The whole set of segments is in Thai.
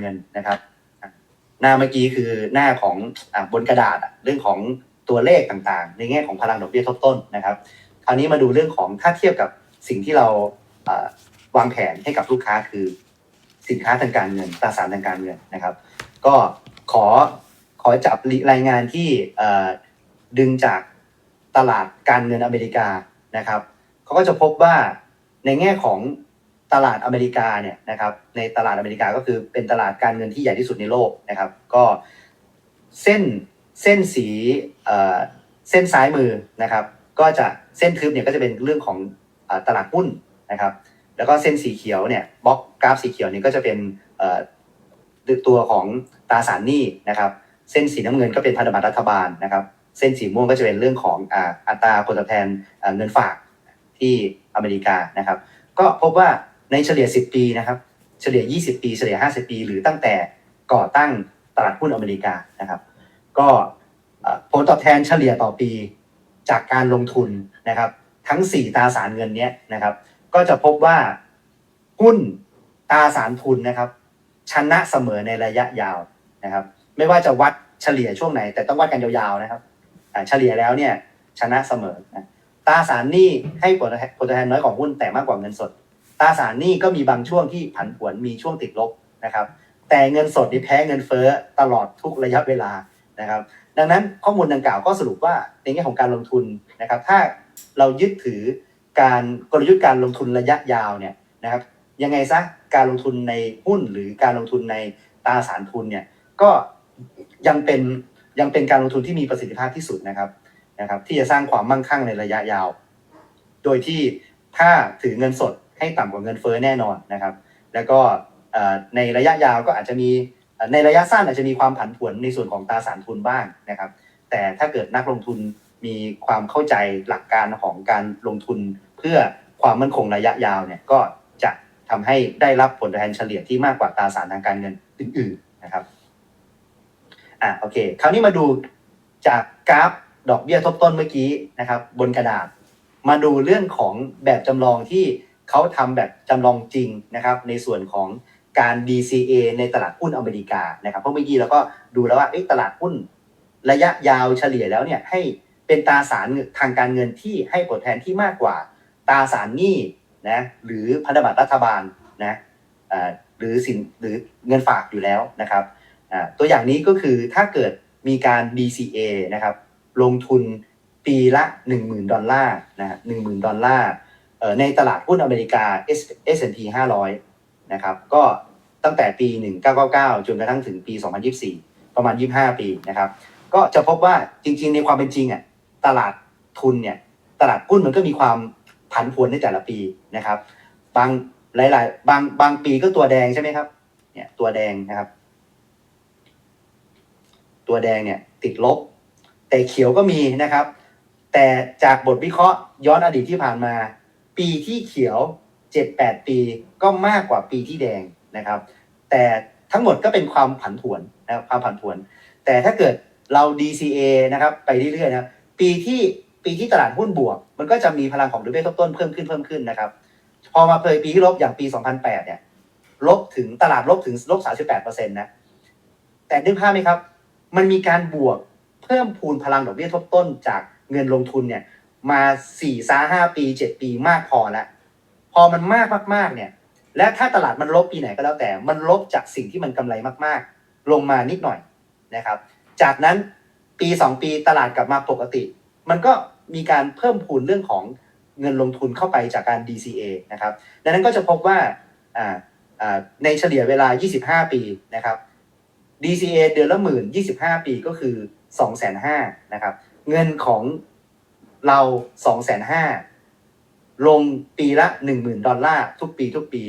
เงินนะครับ หน้าเมื่อกี้คือหน้าของอบนกระดาษเรื่องของตัวเลขต่างๆ ในแง่ของพลังดอกเบี้ยทบต้นนะครับ คราวนี้มาดูเรื่องของถ้าเทียบกับสิ่งที่เราวางแผนให้กับลูกค้าคือสินค้าทางการเงินตราสารทางการเงินนะครับ ก็ขอขอจับรายงานที่ดึงจากตลาดการเงินอเมริกานะครับเขาก็จะพบว่าในแง่ของ ตลาดอเมริกาเนี่ยนะครับในตลาดอเมริกาก็คือเป็นตลาดการเงินที่ใหญ่ที่สุดในโลกนะครับ ก็เส้นเส้นสีเอ่อเส้นซ้ายมือนะครับ ก็จะเส้นทึบเนี่ยก็จะเป็นเรื่องของอตลาดหุ้นนะครับ แล้วก็เส้นสีเขียวเนี่ยบล็อกกราฟสีเขียวเนี่ยก็จะเป็นตัวของตราสารหนี้นะครับ เส้นสีน้ำเงินก็เป็นพันธบัตรรัฐบาลนะครับ เส้นสีม่วงก็จะเป็นเรื่องของอัตราผลตอบแทนเงินฝากที่อเมริกานะครับ ก็พบว่า ในเฉลี่ย 10 ปีนะครับ เฉลี่ย 20 ปี เฉลี่ย 50 ปี หรือตั้งแต่ก่อตั้งตลาดหุ้นอเมริกานะครับ ก็ผลตอบแทนเฉลี่ยต่อปีจากการลงทุนนะครับ ทั้ง 4ตราสารเงินนี้นะครับ ก็จะพบว่าหุ้นตราสารทุนนะครับ ชนะเสมอในระยะยาวนะครับ ไม่ว่าจะวัดเฉลี่ยช่วงไหน แต่ต้องวัดกันยาวๆนะครับเฉลี่ยแล้วเนี่ยชนะเสมอนะตราสารหนี้ให้ผลตอบแทนน้อยกว่าหุ้นแต่มากกว่าเงินสด ตราสารหนี้ก็มีบางช่วงที่ผันผวนมีช่วงติดลบนะครับ แต่เงินสดนี่แพ้เงินเฟ้อตลอดทุกระยะเวลานะครับ ดังนั้นข้อมูลดังกล่าวก็สรุปว่าในแง่ของการลงทุนนะครับ ถ้าเรายึดถือการกลยุทธ์การลงทุนระยะยาวเนี่ยนะครับยังไงซะการลงทุนในหุ้นหรือการลงทุนในตราสารทุนเนี่ยก็ยังเป็นยังเป็นการลงทุนที่มีประสิทธิภาพที่สุดนะครับนะครับ ที่จะสร้างความมั่งคั่งในระยะยาว โดยที่ถ้าถือเงินสด ให้ต่ำกว่าเงินเฟ้อแน่นอนนะครับ แล้วก็ในระยะยาวก็อาจจะมีในระยะสั้นอาจจะมีความผันผวนในส่วนของตราสารทุนบ้างนะครับ แต่ถ้าเกิดนักลงทุนมีความเข้าใจหลักการของการลงทุนเพื่อความมั่นคงระยะยาวเนี่ยก็จะทำให้ได้รับผลตอบแทนเฉลี่ยที่มากกว่าตราสารทางการเงินอื่น ๆนะครับอะโอเค คราวนี้มาดูจากกราฟดอกเบี้ยทบต้นเมื่อกี้นะครับ บนกระดาษ มาดูเรื่องของแบบจำลองที่ เขาทำแบบจำลองจริงนะครับ ในส่วนของการ DCA ในตลาดหุ้นอเมริกานะครับเพราะเมื่อกี้เราก็ดูแล้วว่าตลาดหุ้นระยะยาวเฉลี่ยแล้วเนี่ยให้เป็นตราสารทางการเงินที่ให้ผลแทนที่มากกว่าตราสารหนี้นะหรือพันธบัตรรัฐบาลนะหรือสินหรือเงินฝากอยู่แล้วนะครับตัวอย่างนี้ก็คือถ้าเกิดมีการ DCA นะครับลงทุนปีละ 10,000 ดอลลาร์นะฮะ10,000ดอลลาร์ ในตลาดหุ้นอเมริกา S S&P 500 นะครับ ก็ตั้งแต่ปี 1999 จนกระทั่งถึงปี 2024 ประมาณ 25 ปีนะครับ ก็จะพบว่าจริง ๆ ในความเป็นจริงอะตลาดทุนเนี่ย ตลาดหุ้นมันก็มีความผันผวนในแต่ละปีนะครับ บางหลาย ๆ บางบางปีก็ตัวแดงใช่ไหมครับ เนี่ยตัวแดงนะครับ ตัวแดงเนี่ยติดลบ แต่เขียวก็มีนะครับ แต่จากบทวิเคราะห์ย้อนอดีตที่ผ่านมา ปีที่เขียว 7-8 ปีก็มากกว่าปีที่แดงนะครับ แต่ทั้งหมดก็เป็นความผันผวนนะครับความผันผวน แต่ถ้าเกิดเรา DCA นะครับไปเรื่อยๆนะปีที่ปีที่ตลาดหุ้นบวก มันก็จะมีพลังของดอกเบี้ยทบต้นเพิ่มขึ้นเพิ่มขึ้นนะครับ พอมาเคยปีที่ลบอย่างปี 2008 เนี่ยลบถึงตลาดลบถึงลบ 38%นะแต่นึกภาพไหมครับ มันมีการบวกเพิ่มพูนพลังดอกเบี้ยทบต้นจากเงินลงทุนเนี่ย มา4ซ่า5ปี7ปีมากพอแล้วพอมันมากมากๆเนี่ย และถ้าตลาดมันลบปีไหนก็แล้วแต่ มันลบจากสิ่งที่มันกำไรมากๆ ลงมานิดหน่อยนะครับ จากนั้นปี 2 ปีตลาดกลับมาปกติ มันก็มีการเพิ่มพูนเรื่องของเงินลงทุนเข้าไปจากการ DCA นะครับ ดังนั้นก็จะพบว่าในเฉลี่ยเวลา 25 ปีนะครับ DCA เดือนละหมื่น25 ปีก็คือ 2 5 0 0 0 0นะครับ เงินของ เรา2,500,000ลงปีละ10,000ดอลลาร์ทุกปีทุกปี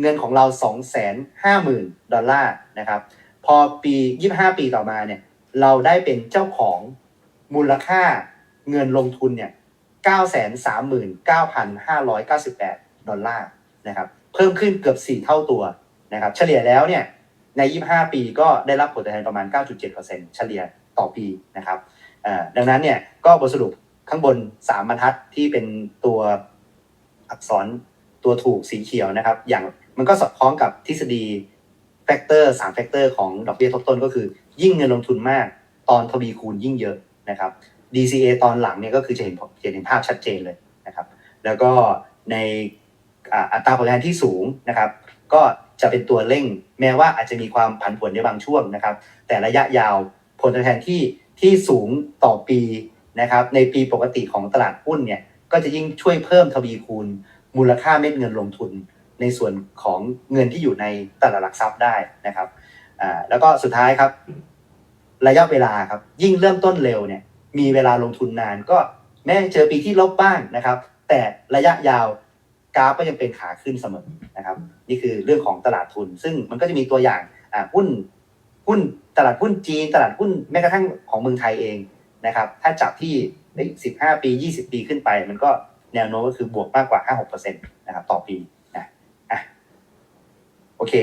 เงินของเรา250,000ดอลลาร์นะครับ พอปี25ปีต่อมาเนี่ยเราได้เป็นเจ้าของมูลค่าเงินลงทุนเนี่ย939,598ดดอลลาร์นะครับ เพิ่มขึ้นเกือบ4เท่าตัวนะครับ เฉลี่ยแล้วเนี่ยใน 25 ปีก็ได้รับผลตอบแทนประมาณ 9.7%เฉลี่ยต่อปีนะครับดังนั้นเนี่ยก็บทสรุป ข้างบน3บรรทัดที่เป็นตัวอักษรตัวถูกสีเขียวนะครับ อย่างมันก็สอดคล้องกับทฤษฎีแฟกเตอร์สามแฟกเตอร์ของดอกเบี้ยทบต้นก็คือ ยิ่งเงินลงทุนมาก ตอนทวีคูณยิ่งเยอะนะครับ DCA ตอนหลังเนี่ยก็คือจะเห็นจะเห็นภาพชัดเจนเลยนะครับ แล้วก็ในอัตราผลตอบแทนที่สูงนะครับ ก็จะเป็นตัวเร่ง แม้ว่าอาจจะมีความผันผวนในบางช่วงนะครับ แต่ระยะยาวผลตอบแทนที่ที่สูงต่อปี นะครับในปีปกติของตลาดหุ้นเนี่ยก็จะยิ่งช่วยเพิ่มทวีคูณ มูลค่าเม็ดเงินลงทุน ในส่วนของเงินที่อยู่ในตลาดหลักทรัพย์ได้นะครับแล้วก็สุดท้ายครับ ระยะเวลาครับยิ่งเริ่มต้นเร็วเนี่ยมีเวลาลงทุนนานก็แม้เจอปีที่ลบบ้างนะครับ แต่ระยะยาวกราฟก็ยังเป็นขาขึ้นเสมอนะครับ นี่คือเรื่องของตลาดทุน ซึ่งมันก็จะมีตัวอย่างหุ้นหุ้นตลาดหุ้นจีน ตลาดหุ้นแม้กระทั่งของเมืองไทยเอง นะครับ ถ้าจับที่สิบห้าปียี่สิบปีขึ้นไป มันก็แนวโน้มก็คือบวกมากกว่าห้าหกเปอร์เซ็นต์นะครับต่อปีนะอะโอเค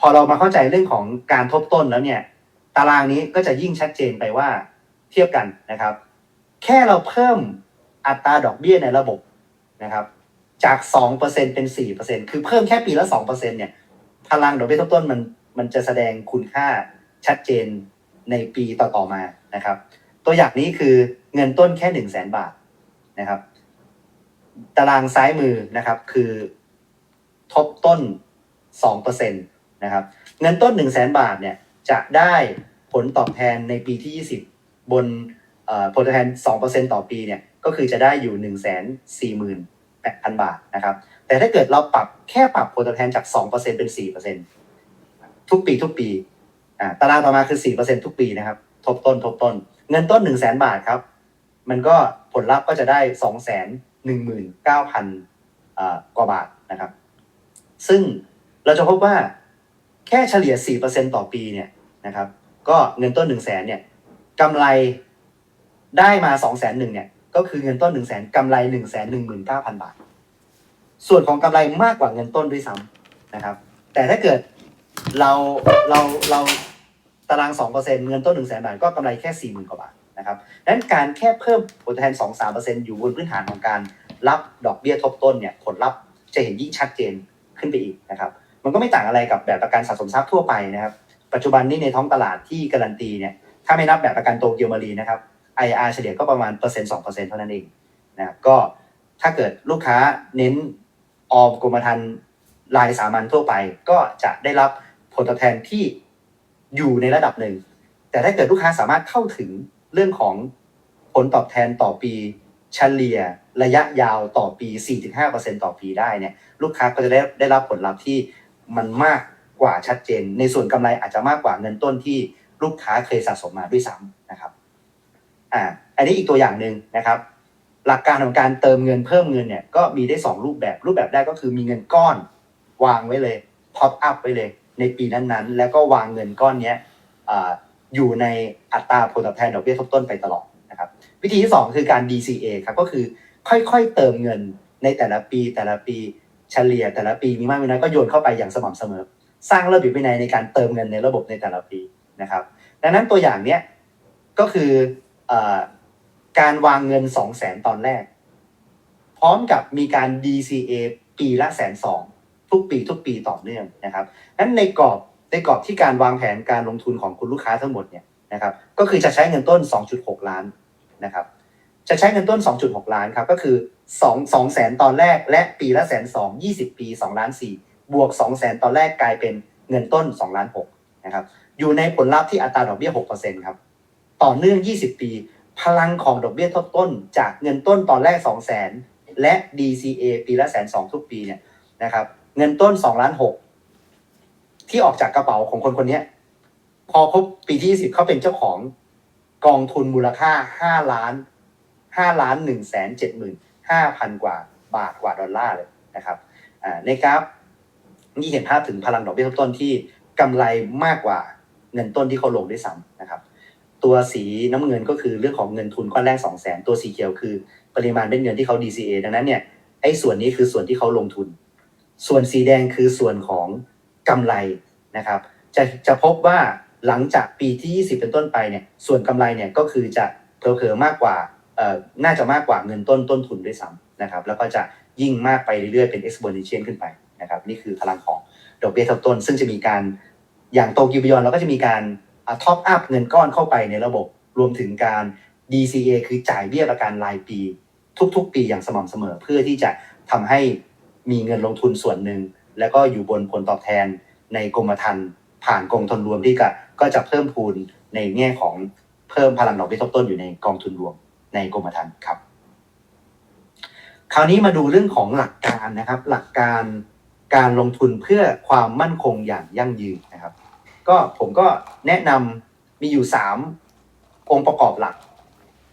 พอเรามาเข้าใจเรื่องของการทบต้นแล้วเนี่ย ตารางนี้ก็จะยิ่งชัดเจนไปว่าเทียบกันนะครับ แค่เราเพิ่มอัตราดอกเบี้ยในระบบนะครับ จาก2%เป็น4%คือเพิ่มแค่ปีละ2%เนี่ยพลังดอกเบี้ยทบต้นมันมันจะแสดงคุณค่าชัดเจนในปีต่อๆมานะครับ ตัวอย่างนี้คือเงินต้นแค่1 0 0 0 0แสนบาทนะครับ ตารางซ้ายมือนะครับ คือทบต้น2%นตนะครับ เงินต้น1 0 0 0 0แสนบาทเนี่ยจะได้ผลตอบแทนในปีที่20บนเอ่อผลตอบแทน2%ต่อปีเนี่ยก็คือจะได้อยู่1 4 0 0 0 0 8,000บาทนะครับ แต่ถ้าเกิดเราปรับแค่ปรับผลตอบแทนจาก2%เปอร์เซ็น4%ทุกปีทุกปี อ่า ตารางต่อมาคือ4%ทุกปีนะครับ ทบต้นทบต้น เงินต้น1 0 0 0 0 0บาทครับ มันก็ผลลัพธ์ก็จะได้2 1 9 0 0 0อ่งหมื่นเก้าพันกว่าบาทนะครับ ซึ่งเราจะพบว่าแค่เฉลี่ย4%ต่อปีเนี่ยนะครับ ก็เงินต้น1 0 0 0 0แสนเนี่ยกำไรได้มา2 0 0 0 0 0เนี่ย ก็คือเงินต้น1 0 0 0 0 0กำไร1 1 9 0 0 0บาท ส่วนของกำไรมากกว่าเงินต้นด้วยซ้ำนะครับ แต่ถ้าเกิดเราเราเรา ตาราง 2%เงินต้น1 0 0 0 0 0บาทก็กำไรแค่ 40,000 กว่าบาทนะครับดังนั้นการแค่เพิ่มผลตอบแทน 2-3%อยู่บนพื้นฐานของการรับดอกเบี้ยทบต้นเนี่ยผลลัพธ์จะเห็นยิ่งชัดเจนขึ้นไปอีกนะครับมันก็ไม่ต่างอะไรกับแบบประกันสะสมทรัพย์ทั่วไปนะครับปัจจุบันนี้ในท้องตลาดที่การันตีเนี่ยถ้าไม่นับแบบประกันโตเกียวมารีนะครับ IR เฉลี่ยก็ประมาณเปอร์เซ็นต์สองเปอร์เซ็นต์เท่านั้นเองนะครับก็ถ้าเกิดลูกค้าเน้นออมกรมธรรม์รายสามัญทั่วไป ก็จะได้รับผลตอบแทนที่ อยู่ในระดับหนึ่ง แต่ถ้าเกิดลูกค้าสามารถเข้าถึงเรื่องของผลตอบแทนต่อปีเฉลี่ยระยะยาวต่อปี 4-5%ต่อปีได้เนี่ยลูกค้าก็จะได้ได้รับผลลัพธ์ที่มันมากกว่าชัดเจน ในส่วนกำไรอาจจะมากกว่าเงินต้นที่ลูกค้าเคยสะสมมาด้วยซ้ำนะครับอ่าอันนี้อีกตัวอย่างหนึ่งนะครับ หลักการของการเติมเงินเพิ่มเงินเนี่ยก็มีได้ 2 รูปแบบรูปแบบแรกก็คือมีเงินก้อนวางไว้เลยท็อปอัพไว้เลย ในปีนั้นๆ แล้วก็วางเงินก้อนนี้ออยู่ในอัตราผลตอบแทนดอกเบี้ยทบต้นไปตลอดนะครับวิธีที่ 2 คือการ DCA ครับก็คือค่อยๆเติมเงินในแต่ละปีแต่ละปีเฉลี่ยแต่ละปีมีมากมีน้อยก็โยนเข้าไปอย่างสม่ำเสมอ สร้างระเบียบวินัยในการเติมเงินในระบบในแต่ละปีนะครับดังนั้นตัวอย่างเนี้ยก็คือออการวางเงิน 2 0 0แสนตอนแรก พร้อมกับมีการ DCA ปีละแสนสอง ทุกปีทุกปีต่อเนื่องนะครับนั้นในกรอบในกรอบที่การวางแผนการลงทุนของคุณลูกค้าทั้งหมดเนี่ยนะครับก็คือจะใช้เงินต้น 2.6 ล้านนะครับจะใช้เงินต้น 2.6 ล้านครับก็คือ 2 2แสนตอนแรกและปีละแสนสอง20ปี2ล้าน4บวก2แสนตอนแรกกลายเป็นเงินต้น2ล้าน6นะครับอยู่ในผลลัพธ์ที่อัตราดอกเบี้ย6%ครับต่อเนื่อง 20 ปี พลังของดอกเบี้ยทบต้น จากเงินต้นตอนแรก 2 0 0 0 0 0 และ DCA ปีละแสนสองทุกปีเนี่ยนะครับ เงินต้น2ล้าน6ที่ออกจากกระเป๋าของคนคนนี้พอครบปีที่20เขาเป็นเจ้าของกองทุนมูลค่า5ล้าน5ล้าน1แสน7หมื่น5,000กว่าบาทกว่าดอลลาร์เลยนะครับในกราฟนี่เห็นภาพถึงพลังดอกเบี้ยทบต้นที่กำไรมากกว่าเงินต้นที่เขาลงด้วยซ้ำนะครับ ตัวสีน้ำเงินก็คือเรื่องของเงินทุนก้อนแรก2 0 0แสนตัวสีเขียวคือ ปริมาณเม็ดเงินที่เขา DCA ดังนั้นเนี่ยไอ้ส่วนนี้คือส่วนที่เขาลงทุน ส่วนสีแดงคือส่วนของกำไรนะครับ จะจะพบว่าหลังจากปีที่ 20 เป็นต้นไปเนี่ยส่วนกำไรเนี่ยก็คือจะเผลอๆมากกว่าเอ่อน่าจะมากกว่าเงินต้นต้นทุนด้วยซ้ำนะครับ แล้วก็จะยิ่งมากไปเรื่อยๆเป็น exponential ขึ้นไปนะครับ นี่คือพลังของดอกเบี้ยทบต้น ซึ่งจะมีการอย่างโตกิวบิยอนเราก็จะมีการท็อปอัพเงินก้อนเข้าไปในระบบรวมถึงการ DCA คือจ่ายเบี้ยประกันรายปี ทุกๆ ปีอย่างสม่ำเสมอเพื่อที่จะทำให้ มีเงินลงทุนส่วนหนึ่ง แล้วก็อยู่บนผลตอบแทนในกรมธรรม์ผ่านกองทุนรวมที่ก็ก็จะเพิ่มพูนในแง่ของเพิ่มพลังดอกเบี้ยทบต้นอยู่ในกองทุนรวมในกรมธรรม์ครับ คราวนี้มาดูเรื่องของหลักการนะครับ หลักการการลงทุนเพื่อความมั่นคงอย่างยั่งยืนนะครับ ก็ผมก็แนะนำมีอยู่ 3 องค์ประกอบหลัก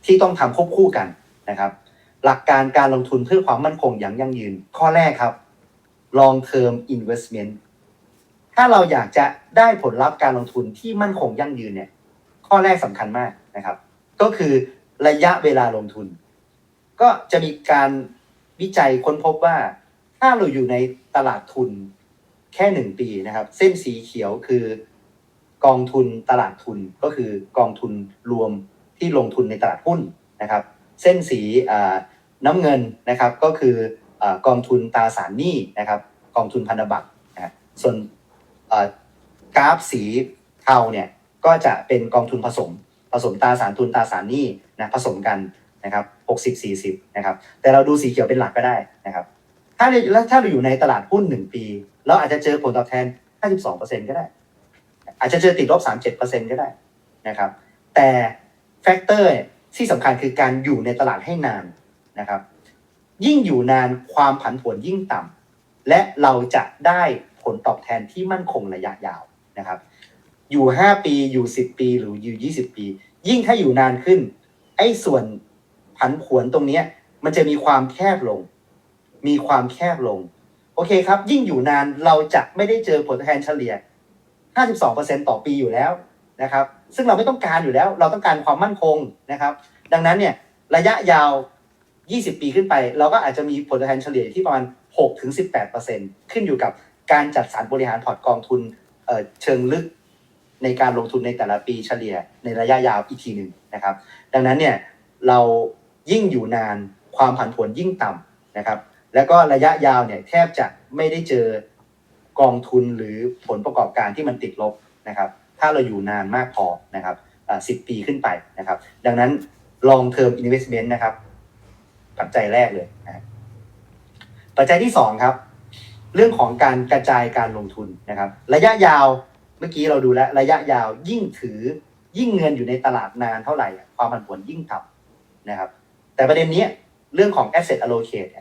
ที่ต้องทำควบคู่กันนะครับ หลักการการลงทุนเพื่อความมั่นคงอย่างยั่งยืน ข้อแรกครับ long term investment ถ้าเราอยากจะได้ผลลัพธ์การลงทุนที่มั่นคงยั่งยืนเนี่ย ข้อแรกสำคัญมากนะครับ ก็คือระยะเวลาลงทุน ก็จะมีการวิจัยค้นพบว่า ถ้าเราอยู่ในตลาดทุนแค่หนึ่งปีนะครับ เส้นสีเขียวคือกองทุนตลาดทุนก็คือกองทุนรวมที่ลงทุนในตลาดหุ้นนะครับ เส้นสีน้ำเงินนะครับก็คือกองทุนตราสารหนี้นะครับกองทุนพันธบัตรนะส่วนกราฟสีเทาเนี่ยก็จะเป็นกองทุนผสม ผสมตราสารทุนตราสารหนี้นะผสมกันนะครับ60 40นะครับแต่เราดูสีเขียวเป็นหลักก็ได้นะครับถ้าแล้วถ้าเราอยู่ในตลาดหุ้น 1 ปี เราอาจจะเจอผลตอบแทน 52%ก็ได้ อาจจะเจอติดลบ 37%ก็ได้นะครับแต่แฟกเตอร์ ที่สำคัญคือการอยู่ในตลาดให้นานนะครับ ยิ่งอยู่นานความผันผวนยิ่งต่ำและเราจะได้ผลตอบแทนที่มั่นคงระยะยาวนะครับ อยู่ 5 ปีอยู่ 10 ปี หรืออยู่ 20 ปี ยิ่งถ้าอยู่นานขึ้น ไอ้ส่วนผันผวนตรงนี้มันจะมีความแคบลง มีความแคบลง โอเคครับ ยิ่งอยู่นานเราจะไม่ได้เจอผลตอบแทนเฉลี่ย 52%ต่อปีอยู่แล้ว นะครับ ซึ่งเราไม่ต้องการอยู่แล้ว เราต้องการความมั่นคงนะครับ ดังนั้นเนี่ยระยะยาว 20 ปีขึ้นไป เราก็อาจจะมีผลตอบแทนเฉลี่ยที่ประมาณ 6-18%ขึ้นอยู่กับการจัดสรรบริหารพอร์ตกองทุนเชิงลึกในการลงทุนในแต่ละปีเฉลี่ยในระยะยาวอีกทีหนึ่งนะครับ ดังนั้นเนี่ยเรายิ่งอยู่นานความผันผวนยิ่งต่ำนะครับ แล้วก็ระยะยาวเนี่ยแทบจะไม่ได้เจอกองทุนหรือผลประกอบการที่มันติดลบนะครับ ถ้าเราอยู่นานมากพอนะครับสิบปีขึ้นไปนะครับ ดังนั้น long term investment นะครับ ปัจจัยแรกเลยนะปัจจัยที่สองครับ เรื่องของการกระจายการลงทุนนะครับ ระยะยาวเมื่อกี้เราดูแล้วระยะยาวยิ่งถือยิ่งเงินอยู่ในตลาดนานเท่าไหร่ความผันผวนยิ่งต่ำนะครับ แต่ประเด็นนี้เรื่องของ asset allocate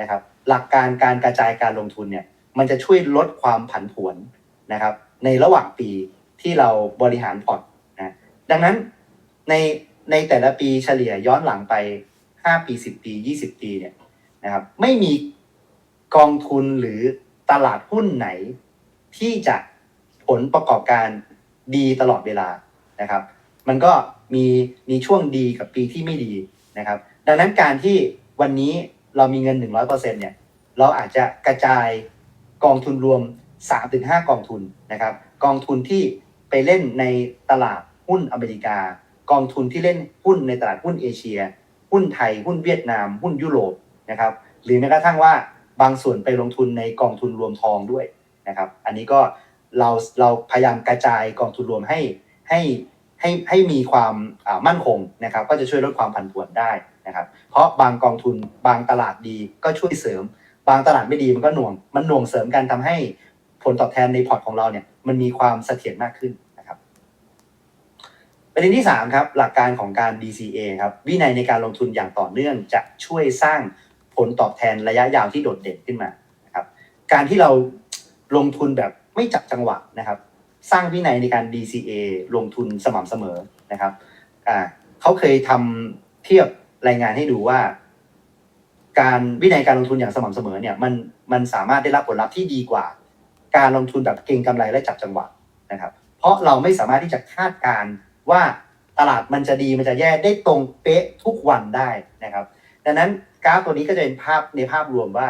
นะครับ หลักการการกระจายการลงทุนเนี่ย มันจะช่วยลดความผันผวนนะครับ ในระหว่างปี ที่เราบริหารพอร์ตนะดังนั้นในในแต่ละปีเฉลี่ยย้อนหลังไป 5 ปี 10 ปี 20 ปีเนี่ยนะครับไม่มีกองทุนหรือตลาดหุ้นไหน ที่จะผลประกอบการดีตลอดเวลานะครับ มันก็มีมีช่วงดีกับปีที่ไม่ดีนะครับ ดังนั้นการที่วันนี้เรามีเงิน 100%เนี่ยเราอาจจะกระจายกองทุนรวม 3-5 กองทุนนะครับ กองทุนที่ ไปเล่นในตลาดหุ้นอเมริกา กองทุนที่เล่นหุ้นในตลาดหุ้นเอเชีย หุ้นไทยหุ้นเวียดนาม หุ้นยุโรปนะครับหรือแม้กระทั่งว่าบางส่วนไปลงทุนในกองทุนรวมทองด้วยนะครับอันนี้ก็เราเราพยายามกระจายกองทุนรวมให้ให้ให้ให้มีความมั่นคงนะครับก็จะช่วยลดความผันผวนได้นะครับเพราะบางกองทุนบางตลาดดีก็ช่วยเสริม บางตลาดไม่ดีมันก็หน่วงมันหน่วงเสริมกันทำให้ ผลตอบแทนในพอร์ตของเราเนี่ยมันมีความเสถียรมากขึ้นนะครับประเด็นที่3ครับหลักการของการ DCA ครับวินัยในการลงทุนอย่างต่อเนื่องจะช่วยสร้างผลตอบแทนระยะยาวที่โดดเด่นขึ้นมานะครับการที่เราลงทุนแบบไม่จับจังหวะนะครับ สร้างวินัยในการ DCA ลงทุนสม่ำเสมอนะครับอ่าเขาเคยทำเทียบรายงานให้ดูว่า การวินัยการลงทุนอย่างสม่ำเสมอเนี่ยมันมันสามารถได้รับผลลัพธ์ที่ดีกว่า การลงทุนแบบเก็งกำไรและจับจังหวะนะครับ เพราะเราไม่สามารถที่จะคาดการว่าตลาดมันจะดีมันจะแย่ได้ตรงเป๊ะทุกวันได้นะครับ ดังนั้นกราฟตัวนี้ก็จะเป็นภาพในภาพรวมว่า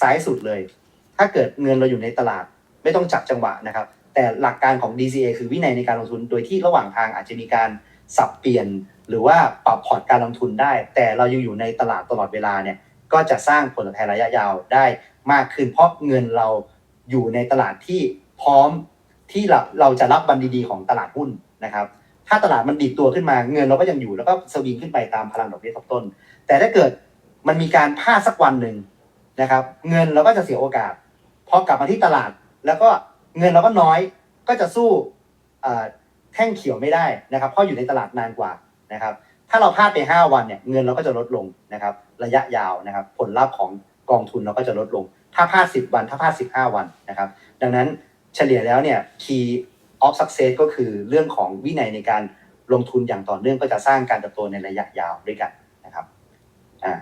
ซ้ายสุดเลย ถ้าเกิดเงินเราอยู่ในตลาดไม่ต้องจับจังหวะนะครับ แต่หลักการของ DCA คือวินัยในการลงทุนโดยที่ระหว่างทางอาจจะมีการสับเปลี่ยนหรือว่าปรับพอร์ตการลงทุนได้ แต่เรายังอยู่ในตลาดตลอดเวลาเนี่ยก็จะสร้างผลตอบแทนระยะยาวได้มากขึ้น เพราะเงินเรา อยู่ในตลาดที่พร้อมที่เราเราจะรับบันดีๆของตลาดหุ้นนะครับ ถ้าตลาดมันดีดตัวขึ้นมาเงินเราก็ยังอยู่แล้วก็สวิงขึ้นไปตามพลังดอกเบี้ยทบต้น แต่ถ้าเกิดมันมีการพลาดสักวันหนึ่งนะครับ เงินเราก็จะเสียโอกาสพอกลับมาที่ตลาด แล้วก็เงินเราก็น้อยก็จะสู้แท่งเขียวไม่ได้นะครับ เพราะอยู่ในตลาดนานกว่านะครับ ถ้าเราพลาดไป 5 วันเนี่ยเงินเราก็จะลดลงนะครับ ระยะยาวนะครับ ผลลัพธ์ของกองทุนเราก็จะลดลง ถ้าพลาด10วันถ้าพลาด15วันนะครับ ดังนั้นเฉลี่ยแล้วเนี่ย key of success ก็คือเรื่องของวินัยในการลงทุนอย่างต่อเนื่องก็จะสร้างการเติบโตในระยะยาวด้วยกันนะครับอ่า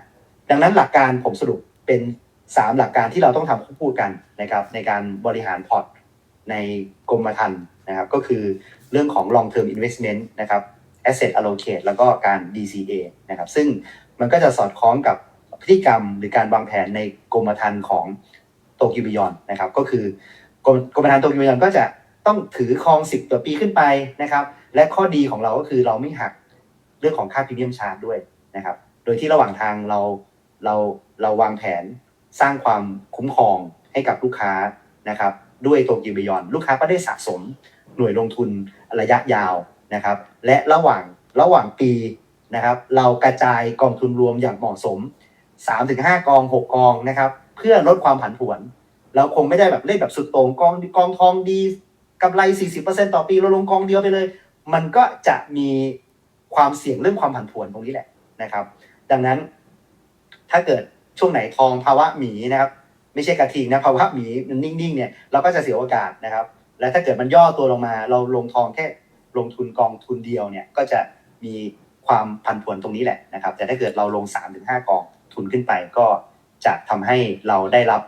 ดังนั้นหลักการผมสรุปเป็น 3 หลักการที่เราต้องทำควบคู่กันนะครับในการบริหารพอร์ตในกรมธรรม์นะครับก็คือเรื่องของ long term investment นะครับ asset allocate แล้วก็การ DCA นะครับซึ่งมันก็จะสอดคล้องกับ พฤติกรรมหรือการวางแผนในกรมธรรม์ของโตกิบิยอนนะครับ ก็คือกรมกรมธรรม์โตกิบิยอนก็จะต้องถือครอง10ตัวปีขึ้นไปนะครับ และข้อดีของเราก็คือเราไม่หักเรื่องของค่าพรีเมียมชาร์จด้วยนะครับ โดยที่ระหว่างทางเราเราเราวางแผนสร้างความคุ้มครองให้กับลูกค้านะครับ ด้วยโตกิบิยอนลูกค้าก็ได้สะสมหน่วยลงทุนระยะยาวนะครับ และระหว่างระหว่างปีนะครับ เรากระจายกองทุนรวมอย่างเหมาะสม 3-5กอง6กองนะครับ เพื่อลดความผันผวน เราคงไม่ได้แบบเล่นแบบสุดโต่งกองกองทองดีกำไร 40%ต่อปีเราลงกองเดียวไปเลย มันก็จะมีความเสี่ยงเรื่องความผันผวนตรงนี้แหละนะครับ ดังนั้นถ้าเกิดช่วงไหนทองภาวะหมีนะครับ ไม่ใช่กระทิงนะภาวะหมีมันนิ่งๆเนี่ยเราก็จะเสียโอกาสนะครับ และถ้าเกิดมันย่อตัวลงมา เราลงทองแค่ลงทุนกองทุนเดียวเนี่ยก็จะมีความผันผวนตรงนี้แหละนะครับ แต่ถ้าเกิดเราลง 3-5 กอง ทุนขึ้นไปก็จะทำให้เราได้รับ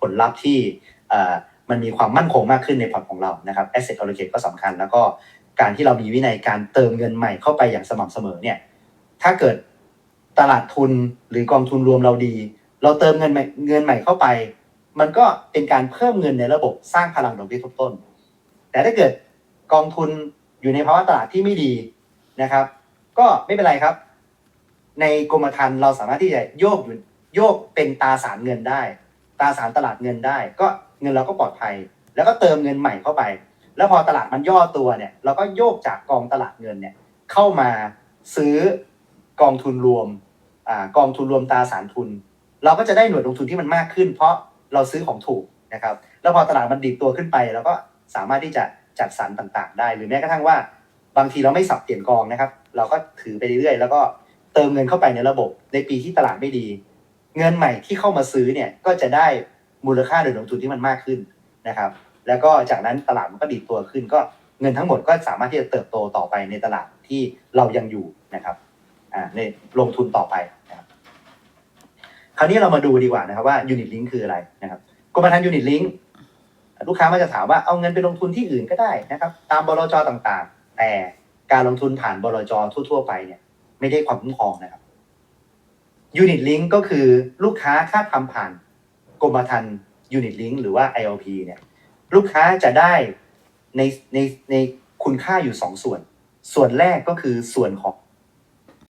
ผลลัพธ์ที่มันมีความมั่นคงมากขึ้นในพอร์ตของเรานะครับ asset allocate ก็สำคัญ แล้วก็การที่เรามีวินัยการเติมเงินใหม่เข้าไปอย่างสม่ำเสมอเนี่ยถ้าเกิดตลาดทุนหรือกองทุนรวมเราดี เราเติมเงินใหม่เงินใหม่เข้าไป มันก็เป็นการเพิ่มเงินในระบบสร้างพลังดอกเบี้ยทบต้น แต่ถ้าเกิดกองทุนอยู่ในภาวะตลาดที่ไม่ดีนะครับ ก็ไม่เป็นไรครับ ในกรมธรรม์เราสามารถที่จะโยกอยู่โยกเป็นตาสารเงินได้ ตาสารตลาดเงินได้ ก็เงินเราก็ปลอดภัย แล้วก็เติมเงินใหม่เข้าไป แล้วพอตลาดมันย่อตัวเนี่ย เราก็โยกจากกองตลาดเงินเนี่ยเข้ามาซื้อกองทุนรวมอ่ากองทุนรวมตาสารทุน เราก็จะได้หน่วยลงทุนที่มันมากขึ้น เพราะเราซื้อของถูกนะครับ แล้วพอตลาดมันดีดตัวขึ้นไปเราก็สามารถที่จะจัดสรรต่างๆ ได้ หรือแม้กระทั่งว่า บางทีเราไม่สับเปลี่ยนกองนะครับ เราก็ถือไปเรื่อยๆแล้วก็ ติมเงินเข้าไปในระบบ ในปีที่ตลาดไม่ดี เงินใหม่ที่เข้ามาซื้อเนี่ยก็จะได้มูลค่าหน่วยลงทุนที่มันมากขึ้นนะครับ แล้วก็จากนั้นตลาดมันก็ดีดตัวขึ้น ก็เงินทั้งหมดก็สามารถที่จะเติบโตต่อไปในตลาดที่เรายังอยู่นะครับอ่าในลงทุนต่อไปนะครับคราวนี้เรามาดูดีกว่านะครับว่า Unit Link คืออะไรนะครับกรมธรรม์ Unit Link ลูกค้ามาจะถามว่าเอาเงินไปลงทุนที่อื่นก็ได้นะครับ ตามบลจต่างๆ แต่การลงทุนผ่านบลจทั่ว ๆ ไปเนี่ย ไม่ได้ความคุ้มครองนะครับยูนิตลิงก์ก็คือลูกค้าถ้าทำผ่านกรมธรรม์ยูนิตลิงก์หรือว่า ILP เนี่ยลูกค้าจะได้ในในในคุณค่าอยู่สองส่วน ส่วนแรกก็คือส่วนของ